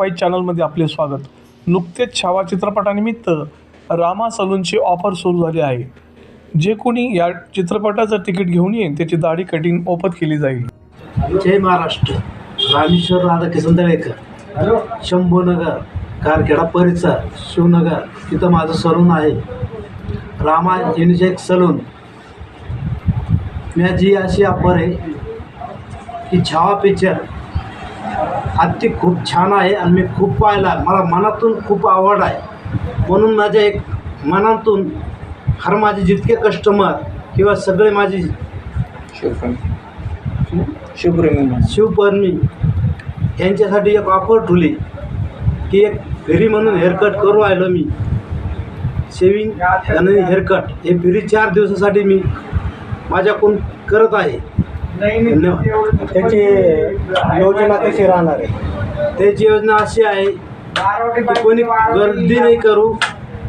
लोकवाईट चॅनलमध्ये आपले स्वागत. नुकतेच छावा चित्रपटानिमित्त रामा सलूनची ऑफर सुरू झाली आहे. जे कोणी या चित्रपटाचं तिकीट घेऊन येईल त्याची दाढी कटिंग मोफत केली जाईल. जय महाराष्ट्र. रामेश्वर राधाकिशन दळेकर शंभूनगर कारखेडा परिसर शिवनगर तिथं माझं सलून आहे. Rama unisex salon. माझी अशी ऑफर आहे की छावा पिक्चर अति खूप छान आहे आणि मी खूप पाहिला. मला मनातून खूप आवड आहे. म्हणून माझ्या एक मनातून हर माझे जितके कस्टमर किंवा सगळे माझे शिवपर्णी यांच्यासाठी एक ऑफर ठेवली. की एक फ्री म्हणून हेअरकट करू राहिलो मी. शेविंग आणि हेअरकट हे फ्री चार दिवसासाठी मी माझ्याकडून करत आहे. त्याची योजना कशी राहणार आहे त्याची योजना अशी आहे की कोणी गर्दी नाही करू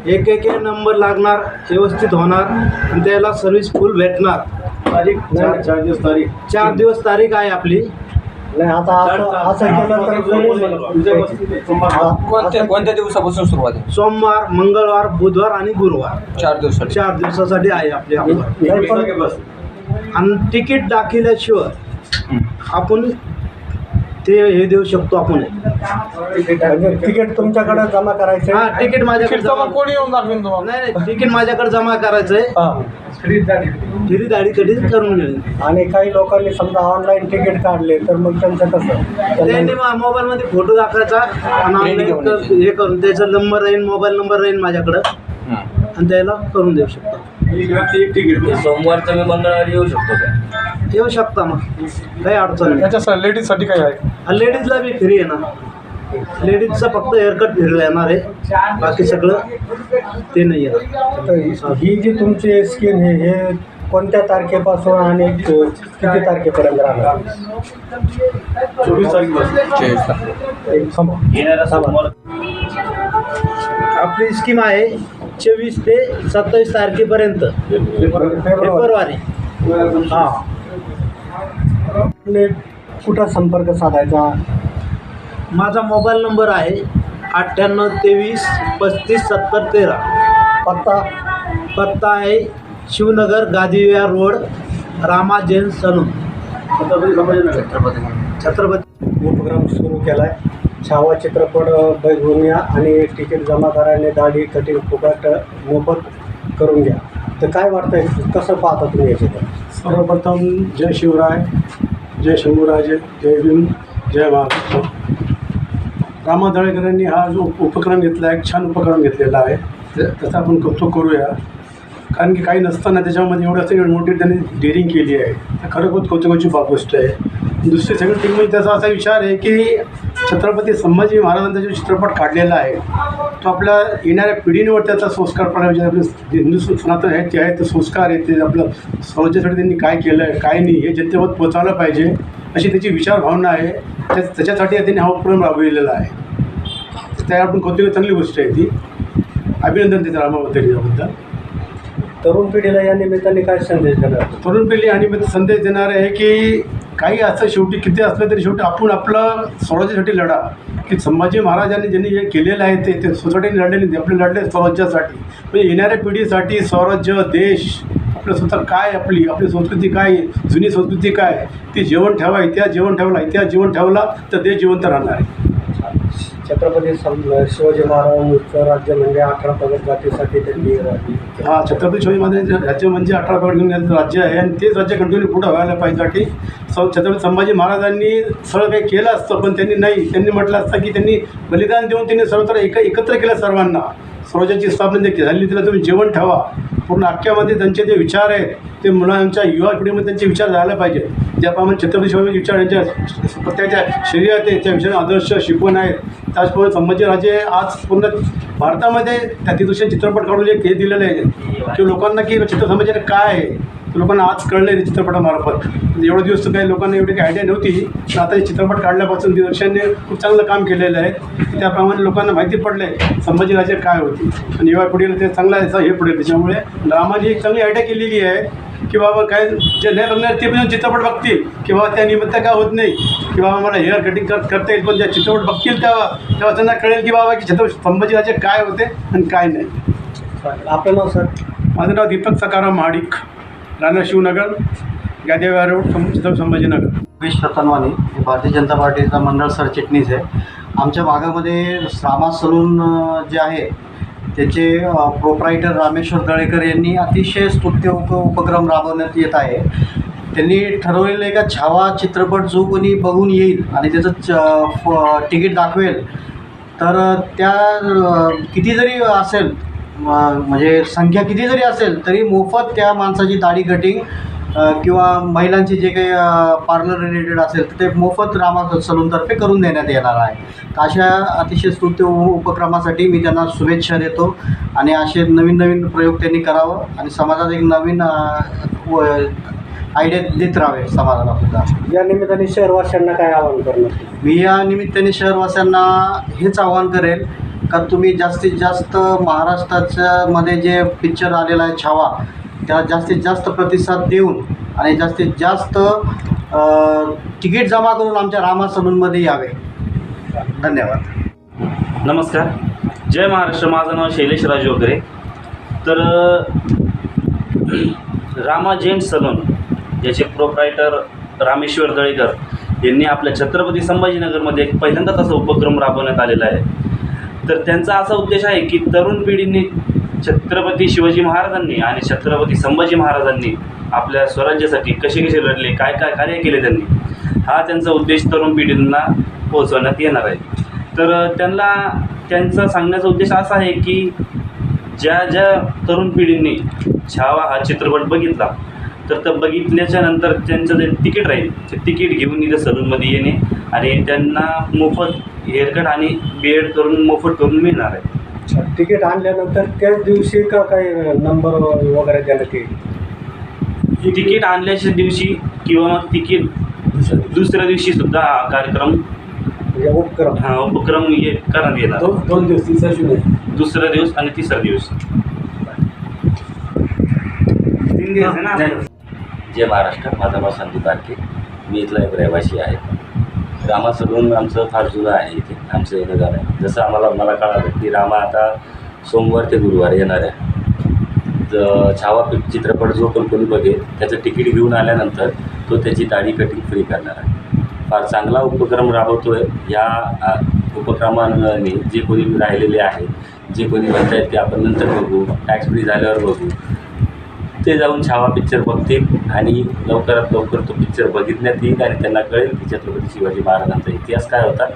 एक एक नंबर लागणार व्यवस्थित होणार आणि त्याला सर्व्हिस फुल भेटणार. तारीख चार दिवस तारीख. चार दिवस तारीख आहे आपली. नाही आता असं कोणत्या दिवसापासून सुरुवात आहे? सोमवार मंगळवार बुधवार आणि गुरुवार. चार दिवसासाठी. चार दिवसासाठी आहे आपली आणि तिकीट दाखवल्याशिवाय आपण ते हे देऊ शकतो आपण. तिकीट तुमच्याकडे जमा करायचं हा तिकीट माझ्याकडे जमा- कोणी येऊन दाखवेन तुम्हाला? नाही नाही तिकीट माझ्याकडे जमा करायचंय. हां. फ्री दाढी कधी करून घेईल आणि काही लोकांनी समजा ऑनलाईन तिकीट काढले तर मग त्यांचं कसं? त्यांनी त्यांना- मोबाईल मध्ये फोटो दाखवायचा आणि. हे करून त्याचा नंबर राहील मोबाईल नंबर राहील माझ्याकडं. आणि त्याला करून देऊ शकतो. सोमवारचं मी मंगळवारी येऊ शकतो का? येऊ शकता मग. काही अडचण नाही. याच्या लेडीजसाठी काय आहे? लेडीजला बी फ्री आहे ना. लेडीजचं फक्त हेअरकट फिरलं येणार आहे. बाकी सगळं ते नाही येणार. तर ही जी तुमची स्कीम आहे हे कोणत्या तारखेपासून आणि किती तारखेपर्यंत राहणार? चोवीस तारखेपासून. एक सम- आपली स्कीम आहे चोवीस ते सत्तावीस तारखेपर्यंत. फेब्रुवारी. हां. आपले कुठं संपर्क साधायचा? माझा मोबाईल नंबर आहे अठ्ठ्याण्णव तेवीस पस्तीस सत्तर तेरा. पत्ता? पत्ता आहे शिवनगर गादीविहार रोड रामा जैन सलून. छत्रपती छत्रपती. उपक्रम सुरू केला आहे छावा चित्रपट बघून या आणि तिकीट जमा करायला दाढी कटिंग फुकट मोफत करून घ्या. तर काय वाटतंय कसं पाहता तुम्ही याच्याकडे सर्वप्रथम जय शिवराय जय शंभूराजे जय भीम जय महाराष्ट्र रामा दळेकरांनी हा जो उप- उपक्रम घेतला आहे एक छान उपक्रम घेतलेला आहे. त्या- त्याचं आपण कौतुक करूया. कारण की काही नसताना त्याच्यामध्ये एवढं असं मोठी त्यांनी डेअरिंग केली आहे. तर खरं कौतुकाची बाब गोष्ट आहे. दुसरी सगळी टीम म्हणजे त्याचा असा विचार आहे की छत्रपती संभाजी महाराजांचा जो चित्रपट काढलेला आहे तो आपल्या येणाऱ्या पिढींवर त्याचा संस्कार पडायला जे आपले हिंदू सनातन आहेत ते आहेत ते संस्कार आहेत ते आपलं स्वराज्यासाठी त्यांनी काय केलं आहे काय नाही हे जनतेवर पोचावलं पाहिजे अशी त्याची विचारभावना आहे. त्या त्याच्यासाठी त्यांनी हा उपक्रम राबविलेला आहे. त्या आपण कौतुक चांगली गोष्ट आहे ती? अभिनंदन त्याचं रामाबद्दल याबद्दल. तरुण पिढीला या निमित्ताने काय संदेश देणार? तरुण पिढी आणि मी संदेश देणार आहे की काही असं शेवटी किती असलं तरी शेवटी आपण आपलं स्वराज्यासाठी लढा. की संभाजी महाराजांनी ज्यांनी हे केलेलं आहे ते ते सोसायटीने लढलेले नाही आपले लढले स्वराज्यासाठी. म्हणजे येणाऱ्या पिढीसाठी स्वराज्य देश आपलं स्वतः काय आपली आपली संस्कृती काय जुनी संस्कृती काय ती जेवण ठेवा इतिहास जेवण ठेवला इतिहास जेवण ठेवला तर देश जिवंत राहणार आहे. छत्रपती शिवाजी महाराजांचं राज्य म्हणजे अठरा पगड जातीसाठी त्यांनी हा छत्रपती शिवाजी महाराजांचे राज्य म्हणजे अठरा पगड घेऊन राज्य आहे. आणि तेच राज्य कंटिन्यू पुढं व्हायला पाहिजेसाठी सौ छत्रपती संभाजी महाराजांनी सगळं काही केलं असतं पण त्यांनी नाही. त्यांनी म्हटलं असतं की त्यांनी बलिदान देऊन त्यांनी सर्वत्र एक एकत्र केलं सर्वांना. स्वराज्याची स्थापना जे झाली तिला तुम्ही जेवण ठेवा. पूर्ण अख्ख्यामध्ये त्यांचे जे विचार आहेत ते मुलांच्या युवा पिढीमध्ये त्यांचे विचार जायला पाहिजे. ज्याप्रमाणे छत्रपती शिवाजी विचार यांच्या प्रत्येकाच्या शरीरात आहे त्या विचार आदर्श शिकवण आहेत. त्याचप्रमाणे संभाजीराजे आज पूर्ण भारतामध्ये त्या तिथून चित्रपट काढून जे हे दिलेलं आहे. की लोकांना की चित्र संभाजी काय आहे? ते लोकांना आज कळलं आहे चित्रपटामार्फत. एवढे दिवस तर काही लोकांना एवढी काही आयडिया नव्हती. आता हे चित्रपट काढल्यापासून दिवसांनी खूप चांगलं काम केलेलं आहे. त्याप्रमाणे लोकांना माहिती पडलं आहे संभाजीराजे काय होती. आणि युवा पिढीला ते चांगलं याचा हे पडेल त्याच्यामुळे रामाने एक चांगली आयडिया केलेली आहे. की बाबा काय जे नाही बघणार ते पण चित्रपट बघतील. की बाबा त्या निमित्त काय होत नाही. की बाबा मला हेअर कटिंग कर करता येईल पण त्या चित्रपट बघतील तेव्हा तेव्हा त्यांना कळेल की बाबा की छत्रपती संभाजीराजे काय होते आणि काय नाही. आपलं नाव सर? माझं नाव दीपक सकाराम महाडिक राणा शिवनगर गादेवा रोड सं- छत्रपती संभाजीनगर. योगेश रतनवानी हे भारतीय जनता पार्टीचा मंडळ सरचिटणीस आहे. आमच्या भागामध्ये रामा सलून अ, जे आहे त्याचे प्रोप्रायटर रामेश्वर दळेकर यांनी अतिशय स्तुत्य उप उपक्रम राबवण्यात येत आहे. त्यांनी ठरवलेलं आहे का छावा चित्रपट जो कोणी बघून येईल आणि त्याचं च फ तिकीट दाखवेल तर त्या किती जरी असेल म्हणजे संख्या किती जरी असेल तरी मोफत त्या माणसाची दाढी कटिंग किंवा महिलांची जे काही पार्लर रिलेटेड असेल तर ते मोफत रामा सलूनतर्फे करून देण्यात येणार आहे. तर अशा अतिशय स्तुत्य उपक्रमासाठी मी त्यांना शुभेच्छा देतो आणि असे नवीन नवीन प्रयोग त्यांनी करावं आणि समाजात एक नवीन आयडिया देत राहावे समाजाला सुद्धा. या निमित्ताने शहरवासियांना काय आवाहन करणार? मी या निमित्ताने शहरवासियांना हेच आवाहन करेल का तुम्ही जास्तीत जास्त महाराष्ट्राच्या मध्ये जे पिक्चर आलेला आहे छावा त्याला जास्तीत जास्त प्रतिसाद देऊन आणि जास्तीत जास्त तिकीट जमा करून आमच्या रामा सलूनमध्ये यावे. धन्यवाद. नमस्कार. जय महाराष्ट्र. माझं नाव शैलेश राज वगैरे. तर रामा जैन सलून याचे प्रोप्रायटर रामेश्वर दळेकर यांनी आपल्या छत्रपती संभाजीनगरमध्ये एक पहिल्यांदाच असा उपक्रम राबवण्यात आलेला आहे. तर त्यांचा असा उद्देश आहे की तरुण पिढीने छत्रपती शिवाजी महाराजांनी आणि छत्रपती संभाजी महाराजांनी आपल्या स्वराज्यासाठी कसे कसे लढले काय काय कार्य केले त्यांनी हा त्यांचा उद्देश तरुण पिढींना पोहोचवण्यात येणार आहे. तर त्यांना त्यांचा सांगण्याचा उद्देश असा आहे की ज्या ज्या तरुण पिढींनी छावा हा चित्रपट बघितला तर त्या बघितल्याच्या नंतर त्यांचं जे तिकीट राहील ते तिकीट घेऊन इथं सलूनमध्ये येणे आणि त्यांना मोफत हेअरकट आणि बेड करून मोफत करून मिळणार आहे. अच्छा तिकीट आणल्यानंतर त्याच दिवशी का काही नंबर वगैरे देण्यात येईल तिकीट आणल्याच्या दिवशी किंवा मग तिकीट दुसऱ्या दिवशी. सुद्धा हा कार्यक्रम म्हणजे उपक्रम. हा उपक्रम ये करण्यात येणार. दोन दोन दिवस तिसरा शून्य दुसरा दिवस आणि तिसरा दिवस तीन दिवस आहे ना? जय महाराष्ट्र माझं नाव संदीप आरके. मी इथला एक रहिवासी आहे. रामा सलून आमचं फार जुनं आहे इथे आमचं येणं जाणं आहे. जसं आम्हाला मला कळालं की रामा आता सोमवार ते गुरुवार येणार आहे. तर छावा चित्रपट जो पण कोणी बघेल त्याचं तिकीट घेऊन आल्यानंतर तो त्याची दाढी कटिंग फ्री करणार आहे. फार चांगला उपक्रम राबवतो आहे या उपक्रमांनी जे कोणी राहिलेले आहे जे कोणी म्हणत आहेत की आपण नंतर बघू टॅक्स फ्री झाल्यावर बघू ते जाऊन छावा पिक्चर बघतील आणि लवकरात लवकर तो पिक्चर बघितण्यात येईल आणि त्यांना कळेल की छत्रपती शिवाजी महाराजांचा इतिहास काय होता.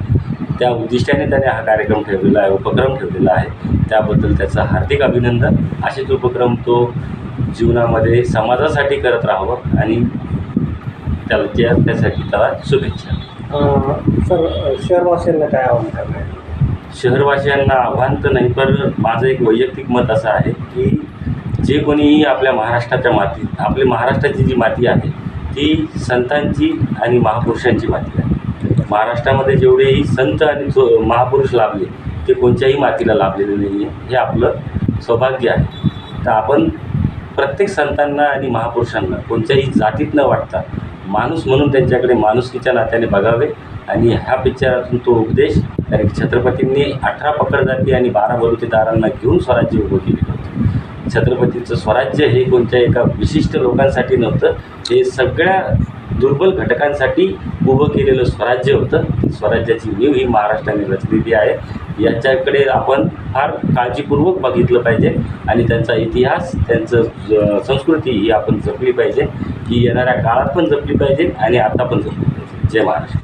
त्या उद्दिष्टाने त्याने हा कार्यक्रम ठेवलेला आहे उपक्रम ठेवलेला आहे. त्याबद्दल त्याचं हार्दिक अभिनंदन. असेच उपक्रम तो जीवनामध्ये समाजासाठी करत राहावं आणि त्याला त्या त्यासाठी त्याला शुभेच्छा. सर शहरवासियांना काय आवाहन करणार? शहरवासियांना आव्हान तर नाही पण माझं एक वैयक्तिक मत असं आहे की जे कोणी आपल्या महाराष्ट्राच्या मातीत आपली महाराष्ट्राची जी माती आहे ती संतांची आणि महापुरुषांची माती आहे. महाराष्ट्रामध्ये जेवढेही संत आणि महापुरुष लाभले ते कोणत्याही मातीला लाभलेले नाही आहे हे आपलं सौभाग्य आहे. तर आपण प्रत्येक संतांना आणि महापुरुषांना कोणत्याही जातीत न वाटता माणूस म्हणून त्यांच्याकडे माणुसकीच्या नात्याने बघावे आणि ह्या पिक्चरातून तो उपदेश कारण छत्रपतींनी अठरा पकड जाती आणि बारा बलुतेदारांना घेऊन स्वराज्य उभं केले. छत्रपतीचं स्वराज्य हे कोणत्या एका विशिष्ट लोकांसाठी नव्हतं हे सगळ्या दुर्बल घटकांसाठी उभं केलेलं स्वराज्य होतं. स्वराज्याची नीव ही महाराष्ट्राने रचलेली आहे. याच्याकडे आपण फार काळजीपूर्वक बघितलं पाहिजे आणि त्यांचा इतिहास त्यांचं संस्कृती ही आपण जपली पाहिजे ही येणाऱ्या काळात पण जपली पाहिजे आणि आता पण जपली पाहिजे. जय महाराष्ट्र.